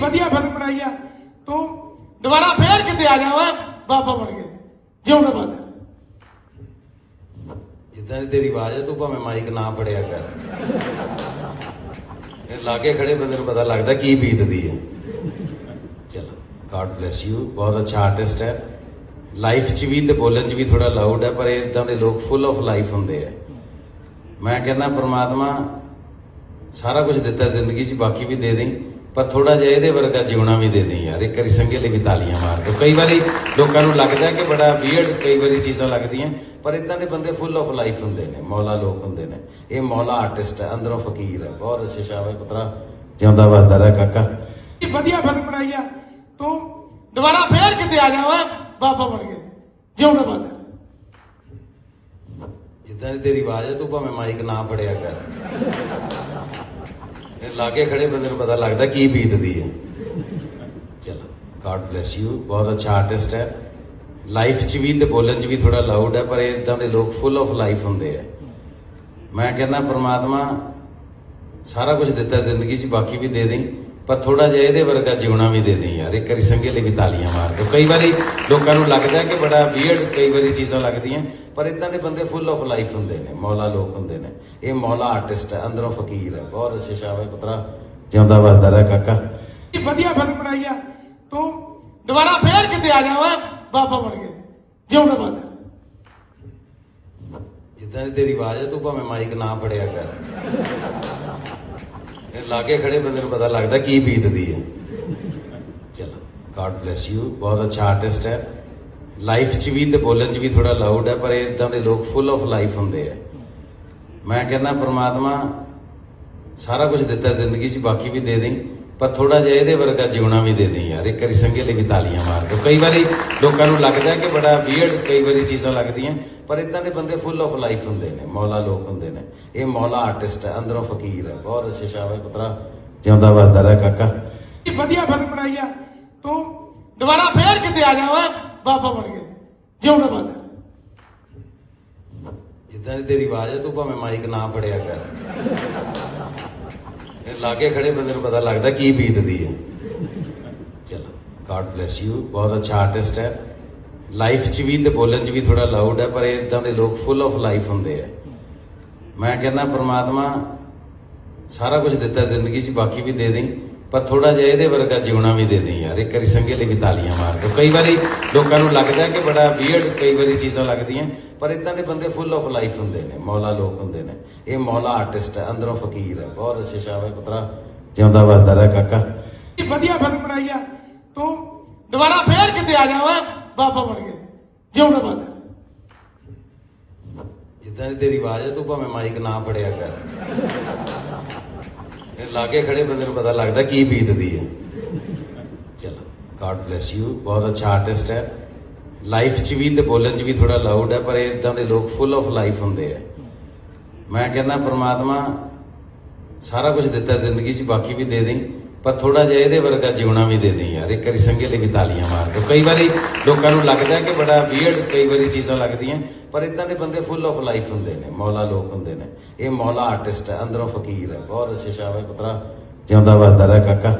ਵਧੀਆ ਫਿਲਮ ਬਣਾਈ ਆ। ਤੂੰ ਦੁਬਾਰਾ ਫੇਰ ਕਿਤੇ ਆ ਜਾਵਾਂ, ਬਾਬਾ ਬਣ ਕੇ। ਜਿਉਂਦਾ ਬਾਦ। ਜਿੱਦਾਂ ਤੇਰੀ ਆਵਾਜ਼ ਹੈ ਤੂੰ ਭਾਵੇਂ ਮਾਈਕ ਨਾ ਫੜਿਆ ਕਰ। ਇਹ ਲਾਗੇ ਖੜੇ ਬੰਦੇ ਨੂੰ ਪਤਾ ਲੱਗਦਾ ਕੀ ਬੀਤਦੀ ਹੈ ਚਲੋ ਗॉड ਬlesਸ ਯੂ ਬਹੁਤ ਅੱਛਾ ਆਰਟਿਸਟ ਹੈ। ਲਾਈਫ 'ਚ ਵੀ ਤੇ ਬੋਲਣ 'ਚ ਵੀ ਥੋੜਾ ਲਾਊਡ ਹੈ, ਪਰ ਇਦਾਂ ਦੇ ਲੋਕ ਫੁੱਲ ਆਫ ਲਾਈਫ ਹੁੰਦੇ ਆ। ਮੈਂ ਕਹਿੰਦਾ, ਪ੍ਰਮਾਤਮਾ ਸਾਰਾ ਕੁਝ ਦਿੱਤਾ ਜ਼ਿੰਦਗੀ 'ਚ, ਬਾਕੀ ਵੀ ਦੇ ਦੇਈ। ਪਰ ਥੋੜਾ ਜਿਹਾ ਇਹਦੇ ਵਰਗਾ ਜਿਉਣਾ ਵੀ ਦੇ ਦੇਈ ਯਾਰ। ਇੱਕ ਵਾਰੀ ਸੰਗੇ ਲਈ ਵੀ ਤਾਲੀਆਂ ਮਾਰ ਦਿਓ ਕਈ ਵਾਰੀ ਲੋਕਾਂ ਨੂੰ ਲੱਗਦਾ ਕਿ ਬੜਾ ਵੀਅਰਡ ਕਈ ਵਾਰੀ ਚੀਜ਼ਾਂ ਲੱਗਦੀਆਂ ਪਰ ਇਦਾਂ ਦੇ ਬੰਦੇ ਫੁੱਲ ਆਫ ਲਾਈਫ ਹੁੰਦੇ ਨੇ ਮੌਲਾ ਲੋਕ ਹੁੰਦੇ ਨੇ। ਇਹ ਮੌਲਾ ਆਰਟਿਸਟ ਹੈ ਅੰਦਰੋਂ ਫਕੀਰ ਹੈ ਬਹੁਤ ਅੱਛੇ ਸ਼ਾਬਾਸ਼ ਪੁੱਤਰਾ। ਜਿਉਂਦਾ ਵਸਦਾ ਰਹਿ ਕਾਕਾ। ਵਧੀਆ ਫਿਲਮ ਬਣਾਈ ਆ। ਤੂੰ ਦੁਬਾਰਾ ਫੇਰ ਕਿਤੇ ਆ ਜਾਵਾਂ ਬਾਬਾ ਬਣ ਕੇ। ਜਿਉਂਦਾ ਬਾਦ ਜਿੱਦਾਂ ਦੀ ਤੇਰੀ ਆਵਾਜ਼ ਹੈ ਤੂੰ ਭਾਵੇਂ ਮਾਈਕ ਨਾ ਫੜਿਆ ਕਰ। ਇਹ ਲਾਗੇ ਖੜੇ ਬੰਦੇ ਨੂੰ ਪਤਾ ਲੱਗਦਾ ਕੀ ਬੀਤਦੀ ਹੈ। ਚਲੋ ਗੋਡ ਬlesਸ ਯੂ ਬਹੁਤ ਅੱਛਾ ਆਰਟਿਸਟ ਹੈ। ਲਾਈਫ 'ਚ ਵੀ ਤੇ ਬੋਲਣ 'ਚ ਵੀ ਥੋੜਾ ਲਾਊਡ ਹੈ, ਪਰ ਇਦਾਂ ਦੇ ਲੋਕ ਫੁੱਲ ਆਫ ਲਾਈਫ ਹੁੰਦੇ ਆ। ਮੈਂ ਕਹਿੰਦਾ, ਪ੍ਰਮਾਤਮਾ ਸਾਰਾ ਕੁਝ ਦਿੱਤਾ ਜ਼ਿੰਦਗੀ 'ਚ, ਬਾਕੀ ਵੀ ਦੇ ਦੇਈ। ਪਰ ਥੋੜਾ ਜਿਹਾ ਇਹਦੇ ਵਰਗਾ ਜਿਉਣਾ ਵੀ ਦੇ ਦੇਈ ਯਾਰ। ਇੱਕ ਵਾਰੀ ਸੰਗੇ ਲਈ ਵੀ ਤਾਲੀਆਂ ਮਾਰ ਦਿਓ ਕਈ ਵਾਰੀ ਲੋਕਾਂ ਨੂੰ ਲੱਗਦਾ ਕਿ ਬੜਾ ਵੀਅਰਡ ਕਈ ਵਾਰੀ ਚੀਜ਼ਾਂ ਲੱਗਦੀਆਂ ਪਰ ਇਦਾਂ ਦੇ ਬੰਦੇ ਫੁੱਲ ਆਫ ਲਾਈਫ ਹੁੰਦੇ ਨੇ ਮੌਲਾ ਲੋਕ ਹੁੰਦੇ ਨੇ। ਇਹ ਮੌਲਾ ਆਰਟਿਸਟ ਹੈ ਅੰਦਰੋਂ ਫਕੀਰ ਹੈ। ਬਹੁਤ ਅੱਛੇ ਸ਼ਾਬਾਸ਼ ਪੁੱਤਰਾ। ਜਿਉਂਦਾ ਵਸਦਾ ਰਹਿ ਕਾਕਾ। ਵਧੀਆ ਫਿਲਮ ਬਣਾਈ ਆ। ਤੂੰ ਦੁਬਾਰਾ ਫੇਰ ਕਿਤੇ ਆ ਜਾਵਾਂ ਬਾਬਾ ਬਣ ਕੇ। ਜਿਉਂਦਾ ਬਾਦ ਜਿੱਦਾਂ ਦੀ ਤੇਰੀ ਆਵਾਜ਼ ਹੈ ਤੂੰ ਭਾਵੇਂ ਮਾਈਕ ਨਾ ਫੜਿਆ ਕਰ। ਇਹ ਲਾਗੇ ਖੜੇ ਬੰਦੇ ਨੂੰ ਪਤਾ ਲੱਗਦਾ ਕੀ ਬੀਤਦੀ ਹੈ। ਚਲੋ ਗॉड ਬlesਸ ਯੂ ਬਹੁਤ ਅੱਛਾ ਆਰਟਿਸਟ ਹੈ। ਲਾਈਫ 'ਚ ਵੀ ਤੇ ਬੋਲਣ 'ਚ ਵੀ ਥੋੜਾ ਲਾਊਡ ਹੈ, ਪਰ ਇਦਾਂ ਦੇ ਲੋਕ ਫੁੱਲ ਆਫ ਲਾਈਫ ਹੁੰਦੇ ਆ। ਮੈਂ ਕਹਿੰਦਾ, ਪ੍ਰਮਾਤਮਾ ਸਾਰਾ ਕੁਝ ਦਿੱਤਾ ਜ਼ਿੰਦਗੀ 'ਚ, ਬਾਕੀ ਵੀ ਦੇ ਦੇਈ। ਪਰ ਥੋੜਾ ਜਿਹਾ ਇਹਦੇ ਵਰਗਾ ਜਿਉਣਾ ਵੀ ਦੇ ਦੇਈ ਯਾਰ। ਇੱਕ ਵਾਰੀ ਸੰਗੇ ਲਈ ਤਾਲੀਆਂ ਮਾਰ ਦਿਓ। ਕਈ ਵਾਰੀ ਲੋਕਾਂ ਨੂੰ ਲੱਗਦਾ ਕਿ ਬੜਾ ਵੀਅਰਡ ਕਈ ਵਾਰੀ ਚੀਜ਼ਾਂ ਲੱਗਦੀਆਂ ਪਰ ਇਦਾਂ ਦੇ ਬੰਦੇ ਫੁੱਲ ਆਫ ਲਾਈਫ ਹੁੰਦੇ ਨੇ ਮੌਲਾ ਲੋਕ ਹੁੰਦੇ ਨੇ। ਇਹ ਮੌਲਾ ਆਰਟਿਸਟ ਹੈ ਅੰਦਰੋਂ ਫਕੀਰ ਹੈ। ਬਹੁਤ ਅੱਛੇ ਸ਼ਾਬਾਸ਼ ਪੁੱਤਰਾ। ਜਿਉਂਦਾ ਵਸਦਾ ਰਹਿ ਕਾਕਾ। ਵਧੀਆ ਫਿਲਮ ਬਣਾਈ ਆ ਤੂੰ ਦੁਬਾਰਾ ਫੇਰ ਕਿਤੇ ਆ ਜਾਵਾਂ ਬਾਬਾ ਬਣ ਕੇ। ਜਿਉਂਦਾ ਬਾਦ ਜਿੱਦਾਂ ਦੀ ਤੇਰੀ ਆਵਾਜ਼ ਹੈ ਤੂੰ ਭਾਵੇਂ ਮਾਈਕ ਨਾ ਫੜਿਆ ਕਰ। ਇਹ ਲਾਗੇ ਖੜੇ ਬੰਦੇ ਨੂੰ ਪਤਾ ਲੱਗਦਾ ਕੀ ਬੀਤਦੀ ਹੈ। ਚਲੋ ਗॉड ਬlesਸ ਯੂ ਬਹੁਤ ਅੱਛਾ ਆਰਟਿਸਟ ਹੈ। ਲਾਈਫ 'ਚ ਵੀ ਤੇ ਬੋਲਣ 'ਚ ਵੀ ਥੋੜਾ ਲਾਊਡ ਹੈ, ਪਰ ਇਦਾਂ ਦੇ ਲੋਕ ਫੁੱਲ ਆਫ ਲਾਈਫ ਹੁੰਦੇ ਆ। ਮੈਂ ਕਹਿੰਦਾ, ਪਰਮਾਤਮਾ ਸਾਰਾ ਕੁਝ ਦਿੱਤਾ ਜ਼ਿੰਦਗੀ 'ਚ, ਬਾਕੀ ਵੀ ਦੇ ਦੇਈ। ਪਰ ਥੋੜਾ ਜਿਹਾ ਇਹਦੇ ਵਰਗਾ ਜਿਉਣਾ ਵੀ ਦੇ ਦੇਈ ਯਾਰ। ਇੱਕ ਵਾਰੀ ਸੰਗੇ ਲਈ ਤਾਲੀਆਂ ਮਾਰ ਦਿਓ। ਕਈ ਵਾਰੀ ਲੋਕਾਂ ਨੂੰ ਲੱਗਦਾ ਕਿ ਬੜਾ ਵੀਅਰਡ ਕਈ ਵਾਰੀ ਚੀਜ਼ਾਂ ਲੱਗਦੀਆਂ ਪਰ ਇਦਾਂ ਦੇ ਬੰਦੇ ਫੁੱਲ ਆਫ ਲਾਈਫ ਹੁੰਦੇ ਨੇ ਮੌਲਾ ਲੋਕ ਹੁੰਦੇ ਨੇ। ਇਹ ਮੌਲਾ ਆਰਟਿਸਟ ਹੈ ਅੰਦਰੋਂ ਫਕੀਰ ਹੈ ਬਹੁਤ ਅੱਛੇ ਸ਼ਾਬਾਸ਼ ਪੁੱਤਰਾ। ਜਿਉਂਦਾ ਵਸਦਾ ਰਹਿ ਕਾਕਾ। ਵਧੀਆ ਫਿਲਮ ਬਣਾਈ ਆ। ਤੂੰ ਦੁਬਾਰਾ ਫੇਰ ਕਿਤੇ ਆ ਜਾਵਾਂ ਬਾਬਾ ਬਣ ਕੇ। ਜਿਉਂਦਾ ਬਾਦ ਜਿੱਦਾਂ ਦੀ ਤੇਰੀ ਆਵਾਜ਼ ਹੈ ਤੂੰ ਭਾਵੇਂ ਮਾਈਕ ਨਾ ਫੜਿਆ ਕਰ। ਲਾਗੇ ਖੜੇ ਬੰਦੇ ਨੂੰ ਪਤਾ ਲੱਗਦਾ ਕੀ ਬੀਤਦੀ ਹੈ। ਚਲੋ ਗॉड ਬlesਸ ਯੂ ਬਹੁਤ ਅੱਛਾ ਆਰਟਿਸਟ ਹੈ। ਲਾਈਫ 'ਚ ਵੀ ਤੇ ਬੋਲਣ 'ਚ ਵੀ ਥੋੜਾ ਲਾਊਡ ਹੈ, ਪਰ ਇਦਾਂ ਦੇ ਲੋਕ ਫੁੱਲ ਆਫ ਲਾਈਫ ਹੁੰਦੇ ਆ। ਮੈਂ ਕਹਿੰਦਾ, ਪ੍ਰਮਾਤਮਾ ਸਾਰਾ ਕੁਝ ਦਿੱਤਾ ਜ਼ਿੰਦਗੀ 'ਚ, ਬਾਕੀ ਵੀ ਦੇ ਦੇਈ। ਪਰ ਥੋੜਾ ਜਿਹਾ ਇਹਦੇ ਵਰਗਾ ਜਿਉਣਾ ਵੀ ਦੇ ਦੇਈ ਯਾਰ। ਇੱਕ ਵਾਰੀ ਸੰਗੇ ਲਈ ਵੀ ਤਾਲੀਆਂ ਮਾਰ ਦਿਓ। ਕਈ ਵਾਰੀ ਲੋਕਾਂ ਨੂੰ ਲੱਗਦਾ ਕਿ ਬੜਾ ਵੀਅਰਡ ਕਈ ਵਾਰੀ ਚੀਜ਼ਾਂ ਲੱਗਦੀਆਂ, ਪਰ ਇਦਾਂ ਦੇ ਬੰਦੇ ਫੁੱਲ ਆਫ ਲਾਈਫ ਹੁੰਦੇ ਨੇ, ਮੌਲਾ ਲੋਕ ਹੁੰਦੇ ਨੇ। ਇਹ ਮੌਲਾ ਆਰਟਿਸਟ ਹੈ, ਅੰਦਰੋਂ ਫਕੀਰ ਹੈ, ਬਹੁਤ ਅੱਛੇ ਸ਼ਾਹ ਹੈ, ਪੁੱਤਰਾ, ਜਿਉਂਦਾ ਵਸਦਾ ਰਹਿ ਕਾਕਾ।